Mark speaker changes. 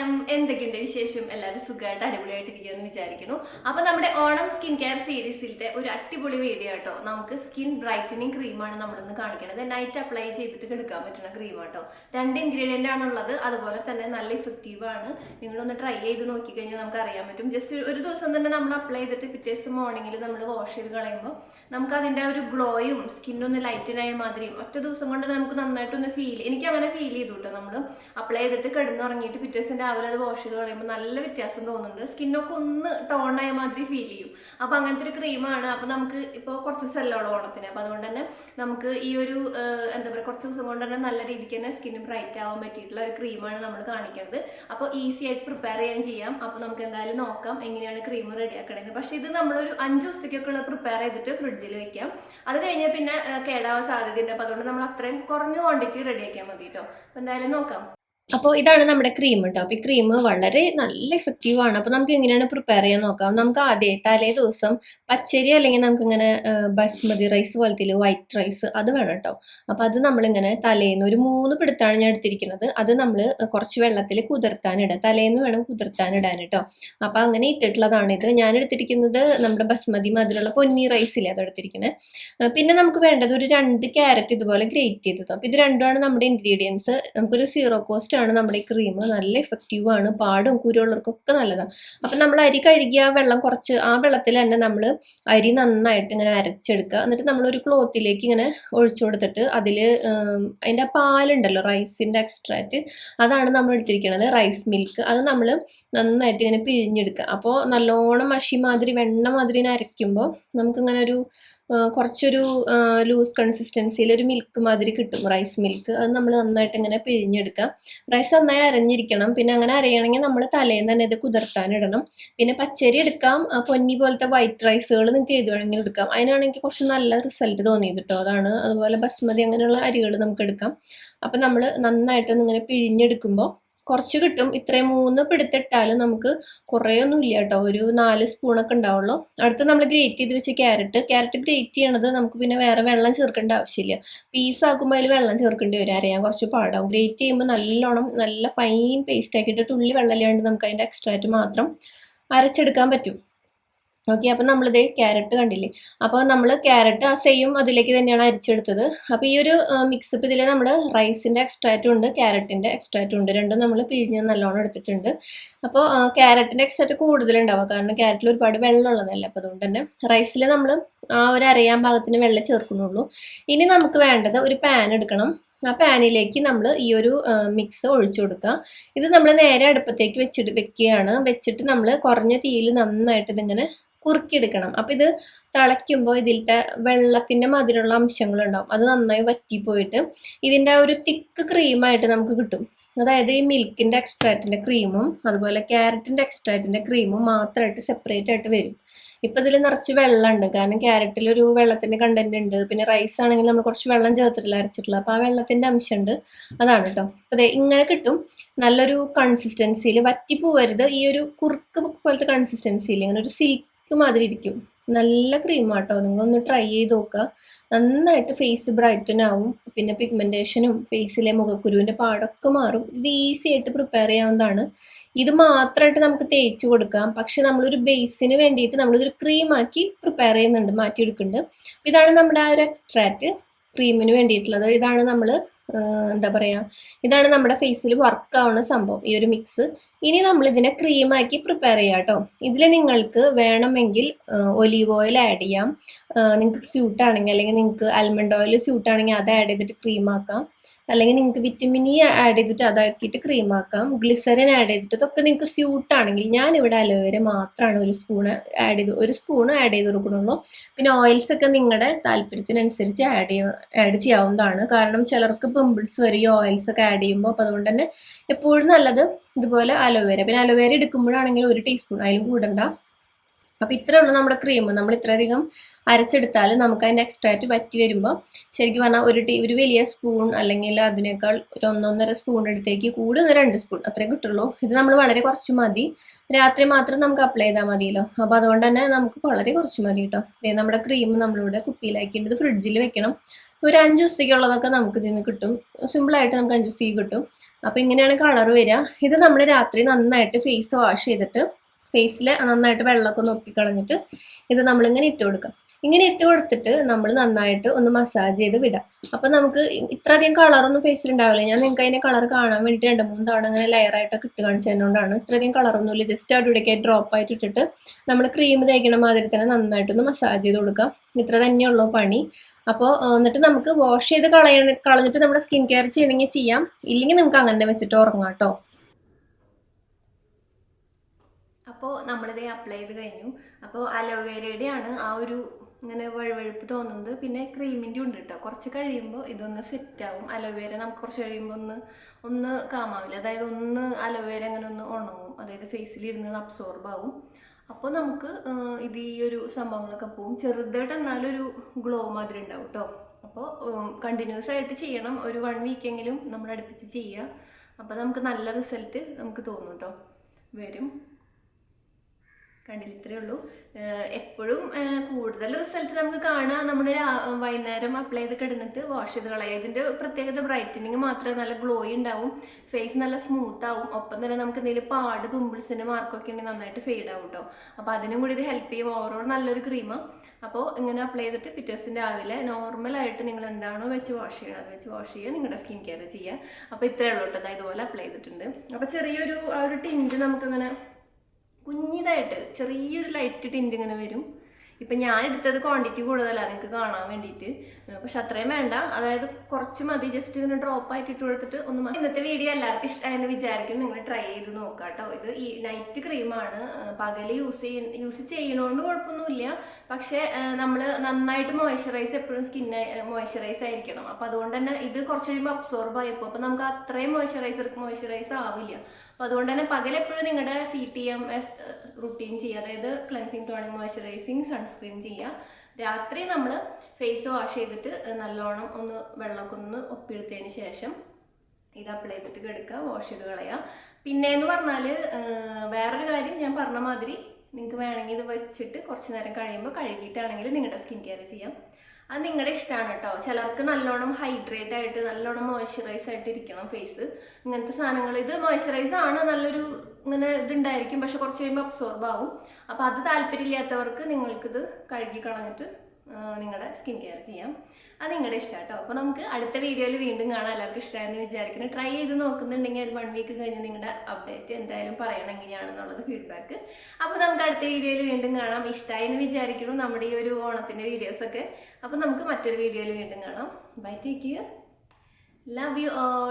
Speaker 1: നമസ്കാരം എന്തൊക്കെയുണ്ട് വിശേഷം? എല്ലാവരും സുഖമായിട്ട് അടിപൊളിയായിട്ടിരിക്കുമെന്ന് വിചാരിക്കുന്നു. അപ്പൊ നമ്മുടെ ഓണം സ്കിൻ കെയർ സീരീസിലത്തെ ഒരു അടിപൊളി വീഡിയോ കേട്ടോ. നമുക്ക് സ്കിൻ ബ്രൈറ്റനിങ് ക്രീമാണ് നമ്മളിന്ന് കാണിക്കുന്നത് നൈറ്റ് അപ്ലൈ ചെയ്തിട്ട് എടുക്കാൻ പറ്റുന്ന ക്രീം കേട്ടോ രണ്ട് ഇൻഗ്രീഡിയന്റ് ആണുള്ളത്. അതുപോലെ തന്നെ നല്ല ഇഫക്റ്റീവ് ആണ്. നിങ്ങളൊന്ന് ട്രൈ ചെയ്ത് നോക്കിക്കഴിഞ്ഞാൽ നമുക്ക് അറിയാൻ പറ്റും. ജസ്റ്റ് ഒരു ദിവസം തന്നെ നമ്മൾ അപ്ലൈ ചെയ്തിട്ട് പിറ്റേ ദിവസം മോർണിംഗിൽ നമ്മൾ വാഷ് ചെയ്ത് കളയുമ്പോൾ നമുക്ക് അതിന്റെ ഒരു ഗ്ലോയും സ്കിന്നൊന്ന് ലൈറ്റനായ മാതിരിയും ഒറ്റ ദിവസം കൊണ്ട് നമുക്ക് നന്നായിട്ടൊന്ന് ഫീൽ എനിക്ക് അങ്ങനെ ഫീൽ ചെയ്തു കേട്ടോ നമ്മൾ അപ്ലൈ ചെയ്തിട്ട് കിടന്നുറങ്ങിയിട്ട് പിറ്റേ ദിവസം രാവിലെ അത് വാഷ് ചെയ്ത് കളയുമ്പോൾ നല്ല വ്യത്യാസം തോന്നുന്നുണ്ട്. സ്കിന്നൊക്കെ ഒന്ന് ടോൺ ആയ മാതിരി ഫീൽ ചെയ്യും. അപ്പൊ അങ്ങനത്തെ ഒരു ക്രീമാണ് അപ്പൊ നമുക്ക് ഇപ്പോൾ കുറച്ച് സെല്ലോളം ഓണത്തിന്. അപ്പൊ അതുകൊണ്ട് തന്നെ നമുക്ക് ഈ ഒരു എന്താ പറയുക കുറച്ച് ദിവസം കൊണ്ട് തന്നെ നല്ല രീതിക്ക് തന്നെ സ്കിന്ന് ബ്രൈറ്റ് ആവാൻ പറ്റിയിട്ടുള്ള ഒരു ക്രീമാണ് നമ്മൾ കാണിക്കുന്നത് അപ്പോൾ ഈസി ആയിട്ട് പ്രിപ്പയർ ചെയ്യാൻ ചെയ്യാം. അപ്പോൾ നമുക്ക് എന്തായാലും നോക്കാം എങ്ങനെയാണ് ക്രീം റെഡി ആക്കണത് പക്ഷേ ഇത് നമ്മളൊരു അഞ്ച് ദിവസത്തേക്കൊക്കെ ഉള്ള പ്രിപ്പയർ ചെയ്തിട്ട് ഫ്രിഡ്ജിൽ വെക്കാം. അത് കഴിഞ്ഞാൽ പിന്നെ കേടാവാൻ സാധ്യതയുണ്ട്. അപ്പോൾ അതുകൊണ്ട് നമ്മൾ അത്രയും കുറഞ്ഞ ക്വാണ്ടിറ്റി റെഡി ആക്കിയാൽ മതി കേട്ടോ അപ്പോൾ എന്തായാലും നോക്കാം. അപ്പോൾ ഇതാണ് നമ്മുടെ ക്രീം കേട്ടോ അപ്പോൾ ഈ ക്രീം വളരെ നല്ല എഫക്റ്റീവ് ആണ്. അപ്പോൾ നമുക്ക് എങ്ങനെയാണ് പ്രിപ്പയർ ചെയ്യാൻ നോക്കാം? നമുക്ക് ആദ്യം തലേ ദിവസം പച്ചരി അല്ലെങ്കിൽ നമുക്കിങ്ങനെ ബസ്മതി റൈസ് പോലത്തെ വൈറ്റ് റൈസ് അത് വേണം കേട്ടോ അപ്പോൾ അത് നമ്മളിങ്ങനെ തലേന്ന് ഒരു മൂന്ന് പിടുത്താണ് ഞാൻ എടുത്തിരിക്കുന്നത്. അത് നമ്മൾ കുറച്ച് വെള്ളത്തിൽ കുതിർത്താനിടുക തലേന്ന് വേണം കുതിർത്താനിടാൻ കേട്ടോ അപ്പോൾ അങ്ങനെ ഇട്ടിട്ടുള്ളതാണ് ഇത്. ഞാൻ എടുത്തിരിക്കുന്നത് നമ്മുടെ ബസ്മതി മധുരമുള്ള പൊന്നി റൈസില്ലേ അത് എടുത്തിരിക്കുന്നത് പിന്നെ നമുക്ക് വേണ്ടത് ഒരു രണ്ട് ക്യാരറ്റ് ഇതുപോലെ ഗ്രേറ്റ് ചെയ്തത് അപ്പോൾ ഇത് രണ്ടുമാണ് നമ്മുടെ ഇൻഗ്രീഡിയൻസ് നമുക്കൊരു സീറോ കോസ്റ്റ് ആണ് നമ്മുടെ ഈ ക്രീം നല്ല ഇഫക്റ്റീവ് ആണ്. പാടും കുരുള്ളവർക്കൊക്കെ നല്ലതാണ് അപ്പം നമ്മൾ അരി കഴുകിയ വെള്ളം കുറച്ച് ആ വെള്ളത്തിൽ തന്നെ നമ്മൾ അരി നന്നായിട്ട് ഇങ്ങനെ അരച്ചെടുക്കുക. എന്നിട്ട് നമ്മളൊരു ക്ലോത്തിലേക്ക് ഇങ്ങനെ ഒഴിച്ചു കൊടുത്തിട്ട് അതിൽ അതിന്റെ പാലുണ്ടല്ലോ റൈസിന്റെ എക്സ്ട്രാക്റ്റ് അതാണ് നമ്മൾ എടുത്തിരിക്കുന്നത് റൈസ് മിൽക്ക് അത് നമ്മൾ നന്നായിട്ട് ഇങ്ങനെ പിഴിഞ്ഞെടുക്കുക. അപ്പോൾ നല്ലോണം മഷി മാതിരി വെണ്ണ മാതിരി അരയ്ക്കുമ്പോൾ നമുക്കിങ്ങനെ ഒരു കുറച്ചൊരു ലൂസ് കൺസിസ്റ്റൻസിയിൽ ഒരു മിൽക്ക് മാതിരി കിട്ടും റൈസ് മിൽക്ക് അത് നമ്മൾ നന്നായിട്ട് ഇങ്ങനെ പിഴിഞ്ഞെടുക്കുക റൈസ് നന്നായി അരഞ്ഞിരിക്കണം. പിന്നെ അങ്ങനെ അരയണമെങ്കിൽ നമ്മൾ തലേന്ന് തന്നെ ഇത് കുതിർത്താനിടണം പിന്നെ പച്ചരി എടുക്കാം. പൊന്നി പോലത്തെ വൈറ്റ് റൈസുകൾ നിങ്ങൾക്ക് ഏത് വേണമെങ്കിലും എടുക്കാം. അതിനാണെങ്കിൽ കുറച്ച് നല്ല റിസൾട്ട് തോന്നിയത് കേട്ടോ അതാണ്. അതുപോലെ ബസ്മതി അങ്ങനെയുള്ള അരികൾ നമുക്ക് എടുക്കാം. അപ്പം നമ്മൾ നന്നായിട്ടൊന്നിങ്ങനെ പിഴിഞ്ഞെടുക്കുമ്പോൾ കുറച്ച് കിട്ടും. ഇത്രയും മൂന്ന് പിടുത്തിട്ടാലും നമുക്ക് കുറേ ഒന്നും ഇല്ല കേട്ടോ. ഒരു നാല് സ്പൂണൊക്കെ ഉണ്ടാവുള്ളൂ. അടുത്ത് നമ്മൾ ഗ്രേറ്റ് ചെയ്ത് വെച്ച ക്യാരറ്റ്. ക്യാരറ്റ് ഗ്രേറ്റ് ചെയ്യണത് നമുക്ക് പിന്നെ വേറെ വെള്ളം ചേർക്കേണ്ട ആവശ്യമില്ല. പീസ് ആക്കുമ്പോൾ അതിൽ വെള്ളം ചേർക്കേണ്ടി വരും. അറിയാൻ കുറച്ച് പാടാവും. ഗ്രേറ്റ് ചെയ്യുമ്പോൾ നല്ലോണം നല്ല ഫൈൻ പേസ്റ്റ് ആക്കിയിട്ട് തുള്ളി വെള്ളം ഇല്ലാണ്ട് നമുക്ക് അതിന്റെ എക്സ്ട്രാറ്റ് മാത്രം അരച്ചെടുക്കാൻ പറ്റും. ഓക്കെ അപ്പം നമ്മളിത് ക്യാരറ്റ് കണ്ടില്ലേ? അപ്പോൾ നമ്മൾ ക്യാരറ്റ് ആ സെയിം അതിലേക്ക് തന്നെയാണ് അരിച്ചെടുത്തത്. അപ്പോൾ ഈ ഒരു മിക്സ് ഇപ്പം ഇതിൽ നമ്മൾ റൈസിന്റെ എക്സ്ട്രാറ്റും ഉണ്ട് ക്യാരറ്റിന്റെ എക്സ്ട്രാറ്റും ഉണ്ട്. രണ്ടും നമ്മൾ പിഴിഞ്ഞ് നല്ലോണം എടുത്തിട്ടുണ്ട്. അപ്പോൾ ക്യാരറ്റിന്റെ എക്സ്ട്രാറ്റ് കൂടുതലുണ്ടാവുക. കാരണം ക്യാരറ്റിൽ ഒരുപാട് വെള്ളമുള്ളതല്ല? അപ്പോൾ അതുകൊണ്ട് തന്നെ റൈസിൽ നമ്മൾ ആ ഒരു അരയാൻ ഭാഗത്തിന് വെള്ളം ചേർക്കുന്നുള്ളൂ. ഇനി നമുക്ക് വേണ്ടത് ഒരു പാൻ എടുക്കണം. ആ പാനിലേക്ക് നമ്മൾ ഈ ഒരു മിക്സ് ഒഴിച്ചു കൊടുക്കുക. ഇത് നമ്മൾ നേരെ അടുപ്പത്തേക്ക് വെച്ചിട്ട് വെക്കുകയാണ്. വെച്ചിട്ട് നമ്മൾ കുറഞ്ഞ തീയിൽ നന്നായിട്ട് ഇതിങ്ങനെ കുറുക്കിയെടുക്കണം. അപ്പം ഇത് തിളയ്ക്കുമ്പോൾ ഇതിലത്തെ വെള്ളത്തിന്റെ മധുരമുള്ള അംശങ്ങളുണ്ടാവും. അത് നന്നായി വറ്റിപ്പോയിട്ട് ഇതിന്റെ ഒരു തിക്ക് ക്രീമായിട്ട് നമുക്ക് കിട്ടും. അതായത് ഈ മിൽക്കിന്റെ എക്സ്ട്രാറ്റിന്റെ ക്രീമും അതുപോലെ ക്യാരറ്റിന്റെ എക്സ്ട്രാറ്റിന്റെ ക്രീമും മാത്രമായിട്ട് സെപ്പറേറ്റ് ആയിട്ട് വരും. ഇപ്പം ഇതിൽ നിറച്ച് വെള്ളമുണ്ട്. കാരണം ക്യാരറ്റിൽ ഒരു വെള്ളത്തിന്റെ കണ്ടന്റ് ഉണ്ട്. പിന്നെ റൈസ് ആണെങ്കിൽ നമ്മൾ കുറച്ച് വെള്ളം ചേർത്തിട്ടില്ല അരച്ചിട്ടുള്ളത് അപ്പോൾ ആ വെള്ളത്തിന്റെ അംശമുണ്ട്. അതാണ് കേട്ടോ. അപ്പോൾ അതെ ഇങ്ങനെ കിട്ടും. നല്ലൊരു കൺസിസ്റ്റൻസിയിൽ വറ്റിപ്പോവരുത്. ഈ ഒരു കുറുക്ക് പോലത്തെ കൺസിസ്റ്റൻസിയിൽ ഇങ്ങനെ ഒരു സിൽക്ക് മാതിരി ഇരിക്കും നല്ല ക്രീമാട്ടോ നിങ്ങളൊന്ന് ട്രൈ ചെയ്ത് നോക്കുക. നന്നായിട്ട് ഫേസ് ബ്രൈറ്റൻ ആവും. പിന്നെ പിഗ്മെന്റേഷനും ഫേസിലെ മുഖക്കുരുവിന്റെ പാടൊക്കെ മാറും. ഇത് ഈസി ആയിട്ട് പ്രിപ്പയർ ചെയ്യാവുന്നതാണ്. ഇത് മാത്രമായിട്ട് നമുക്ക് തേച്ച് കൊടുക്കാം. പക്ഷെ നമ്മളൊരു ബേസിന് വേണ്ടിയിട്ട് നമ്മളിതൊരു ക്രീമാക്കി പ്രിപ്പയർ ചെയ്യുന്നുണ്ട് മാറ്റിയെടുക്കുന്നുണ്ട്. ഇതാണ് നമ്മുടെ ആ ഒരു എക്സ്ട്രാക്റ്റ് ക്രീമിന് വേണ്ടിയിട്ടുള്ളത്. ഇതാണ് നമ്മൾ എന്താ പറയുക ഇതാണ് നമ്മുടെ ഫേസിൽ വർക്ക് ആവുന്ന സംഭവം ഈ ഒരു മിക്സ് ഇനി നമ്മൾ ഇതിനെ ക്രീമാക്കി പ്രിപ്പയർ ചെയ്യാം കേട്ടോ. ഇതിൽ നിങ്ങൾക്ക് വേണമെങ്കിൽ ഒലീവ് ഓയിൽ ആഡ് ചെയ്യാം. നിങ്ങൾക്ക് സ്യൂട്ടാണെങ്കിൽ അല്ലെങ്കിൽ നിങ്ങൾക്ക് ആൽമണ്ട് ഓയിൽ സ്യൂട്ടാണെങ്കിൽ അത് ആഡ് ചെയ്തിട്ട് ക്രീം ആക്കാം. അല്ലെങ്കിൽ നിങ്ങൾക്ക് വിറ്റമിൻ ഇ ആഡ് ചെയ്തിട്ട് അതാക്കിയിട്ട് ക്രീം ആക്കാം. ഗ്ലിസറിൻ ആഡ് ചെയ്തിട്ട് ഇതൊക്കെ നിങ്ങൾക്ക് സ്യൂട്ട് ആണെങ്കിൽ ഞാൻ ഇവിടെ അലോവേര മാത്രമാണ് ഒരു സ്പൂണ് ആഡ് ചെയ്ത് ഒരു സ്പൂണ് ആഡ് ചെയ്ത് കൊടുക്കണുള്ളൂ പിന്നെ ഓയിൽസ് ഒക്കെ നിങ്ങളുടെ താല്പര്യത്തിനനുസരിച്ച് ആഡ് ചെയ്യുന്ന ആഡ് ചെയ്യാവുന്നതാണ്. കാരണം ചിലർക്ക് പിമ്പിൾസ് വരും ഓയിൽസ് ഒക്കെ ആഡ് ചെയ്യുമ്പോൾ അപ്പോൾ അതുകൊണ്ട് തന്നെ എപ്പോഴും നല്ലത് ഇതുപോലെ അലോവേര പിന്നെ അലോവേര എടുക്കുമ്പോഴാണെങ്കിൽ ഒരു ടീസ്പൂൺ അതിലും കൂടണ്ട. അപ്പോൾ ഇത്രേ ഉള്ളൂ നമ്മുടെ ക്രീം നമ്മൾ ഇത്രയധികം അരച്ചെടുത്താൽ നമുക്ക് അതിന്റെ എക്സ്ട്രാക്റ്റ് വറ്റി വരുമ്പോൾ ശരിക്കും പറഞ്ഞാൽ ഒരു ടീ ഒരു വലിയ സ്പൂൺ അല്ലെങ്കിൽ അതിനേക്കാൾ ഒരു ഒന്നൊന്നര സ്പൂൺ എടുത്തേക്ക് കൂടുന്ന രണ്ട് സ്പൂൺ അത്രേ കിട്ടുള്ളൂ. ഇത് നമ്മൾ വളരെ കുറച്ച് മതി. രാത്രി മാത്രം നമുക്ക് അപ്ലൈ ചെയ്താൽ മതിയല്ലോ. അപ്പോൾ അതുകൊണ്ട് തന്നെ നമുക്ക് വളരെ കുറച്ച് മതി കേട്ടോ. നമ്മുടെ ക്രീം നമ്മളിവിടെ കുപ്പിയിലാക്കിയിട്ട് ഫ്രിഡ്ജിൽ വെക്കണം. ഒരു അഞ്ച് ദിവസത്തേക്കുള്ളതൊക്കെ നമുക്ക് ഇതിൽ നിന്ന് കിട്ടും. സിമ്പിളായിട്ട് നമുക്ക് അഞ്ച് ദിവസത്തേക്ക് കിട്ടും. അപ്പോൾ ഇങ്ങനെയാണ് കളർ വരിക. ഇത് നമ്മൾ രാത്രി നന്നായിട്ട് ഫേസ് വാഷ് ചെയ്തിട്ട് ഫേസിൽ നന്നായിട്ട് വെള്ളമൊക്കെ ഒന്ന് ഒപ്പിക്കളഞ്ഞിട്ട് ഇത് നമ്മളിങ്ങനെ ഇട്ട് കൊടുക്കാം. ഇങ്ങനെ ഇട്ട് കൊടുത്തിട്ട് നമ്മൾ നന്നായിട്ട് ഒന്ന് മസാജ് ചെയ്ത് വിടാം. അപ്പം നമുക്ക് ഇത്രയധികം കളറൊന്നും ഫേസിൽ ഉണ്ടാവില്ല. ഞാൻ നിങ്ങൾക്ക് അതിന്റെ കളർ കാണാൻ വേണ്ടി രണ്ട് മൂന്ന് തവണ അങ്ങനെ ലെയറായിട്ടൊക്കെ ഇട്ട് കാണിച്ചതുകൊണ്ടാണ് ഇത്രയധികം കളറൊന്നുമില്ല ജസ്റ്റ് അവിടെ ഡ്രോപ്പ് ആയിട്ട് ഇട്ടിട്ട് നമ്മൾ ക്രീം തേക്കണ മാതിരി തന്നെ നന്നായിട്ടൊന്ന് മസാജ് ചെയ്ത് കൊടുക്കാം. ഇത്ര തന്നെയുള്ളൂ പണി. അപ്പോൾ എന്നിട്ട് നമുക്ക് വാഷ് ചെയ്ത് കളയ കളഞ്ഞിട്ട് നമ്മുടെ സ്കിൻ കെയർ ചെയ്യണമെങ്കിൽ ചെയ്യാം. ഇല്ലെങ്കിൽ നമുക്ക് അങ്ങനെ വെച്ചിട്ട് ഉറങ്ങാം കേട്ടോ അപ്പോൾ നമ്മളിത് അപ്ലൈ ചെയ്ത് കഴിഞ്ഞു. അപ്പോൾ അലോവേരയുടെ ആണ് ആ ഒരു ഇങ്ങനെ വഴുവഴുപ്പ് തോന്നുന്നത്. പിന്നെ ക്രീമിന്റെ ഉണ്ട് കേട്ടോ കുറച്ച് കഴിയുമ്പോൾ ഇതൊന്ന് സെറ്റ് ആവും. അലോവേര നമുക്ക് കുറച്ച് കഴിയുമ്പോൾ ഒന്ന് ഒന്ന് കാമാവില്ല അതായത് ഒന്ന് അലോവേര അങ്ങനെ ഒന്ന് ഉണങ്ങും. അതായത് ഫേസിൽ ഇരുന്ന് അബ്സോർബ് ആവും. അപ്പോൾ നമുക്ക് ഇത് ഈ ഒരു സംഭവങ്ങളൊക്കെ പോവും. ചെറുതായിട്ട് എന്നാലും ഒരു ഗ്ലോ മാതിരി ഉണ്ടാവും കേട്ടോ അപ്പോൾ കണ്ടിന്യൂസ് ആയിട്ട് ചെയ്യണം. ഒരു വൺ വീക്കെങ്കിലും നമ്മൾ അടുപ്പിച്ച് ചെയ്യുക അപ്പോൾ നമുക്ക് നല്ല റിസൾട്ട് നമുക്ക് തോന്നും കേട്ടോ വരും. കണ്ടില്ല ഇത്രയേ ഉള്ളൂ. എപ്പോഴും കൂടുതൽ റിസൾട്ട് നമുക്ക് കാണാം നമ്മുടെ വൈകുന്നേരം അപ്ലൈ ചെയ്ത് കിടന്നിട്ട് വാഷ് ചെയ്ത് കളയുക. ഇതിന്റെ പ്രത്യേകത ബ്രൈറ്റനിങ് മാത്രമേ നല്ല ഗ്ലോയി ഉണ്ടാവും. ഫേസ് നല്ല സ്മൂത്ത് ആവും. ഒപ്പം തന്നെ നമുക്ക് എന്തെങ്കിലും പാട് പിമ്പിൾസിന്റെ മാർക്കൊക്കെ ഉണ്ടെങ്കിൽ നന്നായിട്ട് ഫെയ്ഡ് ആവും കേട്ടോ അപ്പോൾ അതിനും കൂടി ഇത് ഹെൽപ്പ് ചെയ്യും. ഓവറോൾ നല്ലൊരു ക്രീമാണ് അപ്പോൾ ഇങ്ങനെ അപ്ലൈ ചെയ്തിട്ട് പിറ്റേഴ്സിന്റെ രാവിലെ നോർമലായിട്ട് നിങ്ങൾ എന്താണോ വെച്ച് വാഷ് ചെയ്യണം അത് വെച്ച് വാഷ് ചെയ്യുക. നിങ്ങളുടെ സ്കിൻ കെയർ ചെയ്യുക. അപ്പോൾ ഇത്രയേ ഉള്ളൂ കേട്ടോ ഇതുപോലെ അപ്ലൈ ചെയ്തിട്ടുണ്ട്. അപ്പോൾ ചെറിയൊരു ആ ഒരു ടിഞ്ച് നമുക്കിങ്ങനെ കുഞ്ഞിതായിട്ട് ചെറിയൊരു ലൈറ്റ് ടിന്റ് ഇങ്ങനെ വരും. ഇപ്പം ഞാൻ എടുത്തത് ക്വാണ്ടിറ്റി കൂടുതലാണ് നിങ്ങൾക്ക് കാണാൻ വേണ്ടിയിട്ട്. പക്ഷെ അത്രയും വേണ്ട. അതായത് കുറച്ച് മതി ജസ്റ്റ് ഇങ്ങനെ ഡ്രോപ്പ് ആയിട്ട് ഇട്ട് കൊടുത്തിട്ട് ഒന്ന്. ഇന്നത്തെ വീഡിയോ എല്ലാവർക്കും ഇഷ്ടമായെന്ന് വിചാരിക്കും. നിങ്ങൾ ട്രൈ ചെയ്ത് നോക്കാം കേട്ടോ ഇത് ഈ നൈറ്റ് ക്രീമാണ് പകൽ യൂസ് ചെയ്യ യൂസ് ചെയ്യണോണ്ട് കുഴപ്പമൊന്നുമില്ല. പക്ഷേ നമ്മൾ നന്നായിട്ട് മോയ്സ്ചറൈസ് എപ്പോഴും സ്കിന്നെ മോയ്സ്ചറൈസ് ആയിരിക്കണം. അപ്പം അതുകൊണ്ട് തന്നെ ഇത് കുറച്ച് കഴിയുമ്പോൾ അബ്സോർബ് ആയപ്പോൾ അപ്പം നമുക്ക് അത്രയും മോയ്സ്ചറൈസർ മോയ്സ്ചറൈസ് ആവില്ല. അപ്പോൾ അതുകൊണ്ട് തന്നെ പകലെപ്പോഴും നിങ്ങളുടെ C T M S routine ചെയ്യുക അതായത് ക്ലെൻസിങ് ടോണിങ് മോയ്സ്ചറൈസിങ് സൺസ്ക്രീൻ ചെയ്യുക. രാത്രി നമ്മൾ ഫേസ് വാഷ് ചെയ്തിട്ട് നല്ലോണം ഒന്ന് വെള്ളമൊക്കെ ഒന്ന് ഒപ്പിയെടുത്തതിന് ശേഷം ഇത് അപ്ലൈ ചെയ്തിട്ട് കിടക്കുക വാഷ് ചെയ്ത് കളയുക. പിന്നെ എന്ന് പറഞ്ഞാൽ വേറൊരു കാര്യം ഞാൻ പറഞ്ഞ മാതിരി നിങ്ങൾക്ക് വേണമെങ്കിൽ ഇത് വെച്ചിട്ട് കുറച്ച് നേരം കഴിയുമ്പോൾ കഴുകിയിട്ടാണെങ്കിൽ നിങ്ങളുടെ സ്കിൻ കെയർ ചെയ്യാം. അത് നിങ്ങളുടെ ഇഷ്ടമാണ് കേട്ടോ ചിലർക്ക് നല്ലോണം ഹൈഡ്രേറ്റ് ആയിട്ട് നല്ലോണം മോയ്സ്ചറൈസ് ആയിട്ട് ഇരിക്കണം ഫേസ് ഇങ്ങനത്തെ സാധനങ്ങൾ ഇത് മോയ്സ്ചറൈസ് ആണ് നല്ലൊരു ഇങ്ങനെ ഇതുണ്ടായിരിക്കും. പക്ഷെ കുറച്ച് കഴിയുമ്പോൾ അബ്സോർബ് ആവും. അപ്പോൾ അത് താല്പര്യമില്ലാത്തവർക്ക് നിങ്ങൾക്കിത് കഴുകി കളഞ്ഞിട്ട് നിങ്ങളുടെ സ്കിൻ കെയർ ചെയ്യാം. അത് നിങ്ങളുടെ ഇഷ്ടം കേട്ടോ അപ്പോൾ നമുക്ക് അടുത്ത വീഡിയോയിൽ വീണ്ടും കാണാം. എല്ലാവർക്കും ഇഷ്ടമായെന്ന് വിചാരിക്കുന്നു. ട്രൈ ചെയ്ത് നോക്കുന്നുണ്ടെങ്കിൽ ഒരു വൺ വീക്ക് കഴിഞ്ഞ് നിങ്ങളുടെ അപ്ഡേറ്റ് എന്തായാലും പറയണം എങ്ങനെയാണെന്നുള്ളത് ഫീഡ്ബാക്ക് അപ്പോൾ നമുക്ക് അടുത്ത വീഡിയോയിൽ വീണ്ടും കാണാം. ഇഷ്ടമായി എന്ന് വിചാരിക്കുന്നു നമ്മുടെ ഈ ഒരു ഓണത്തിന്റെ വീഡിയോസൊക്കെ അപ്പോൾ നമുക്ക് മറ്റൊരു വീഡിയോയിൽ വീണ്ടും കാണാം. Bye take you love you all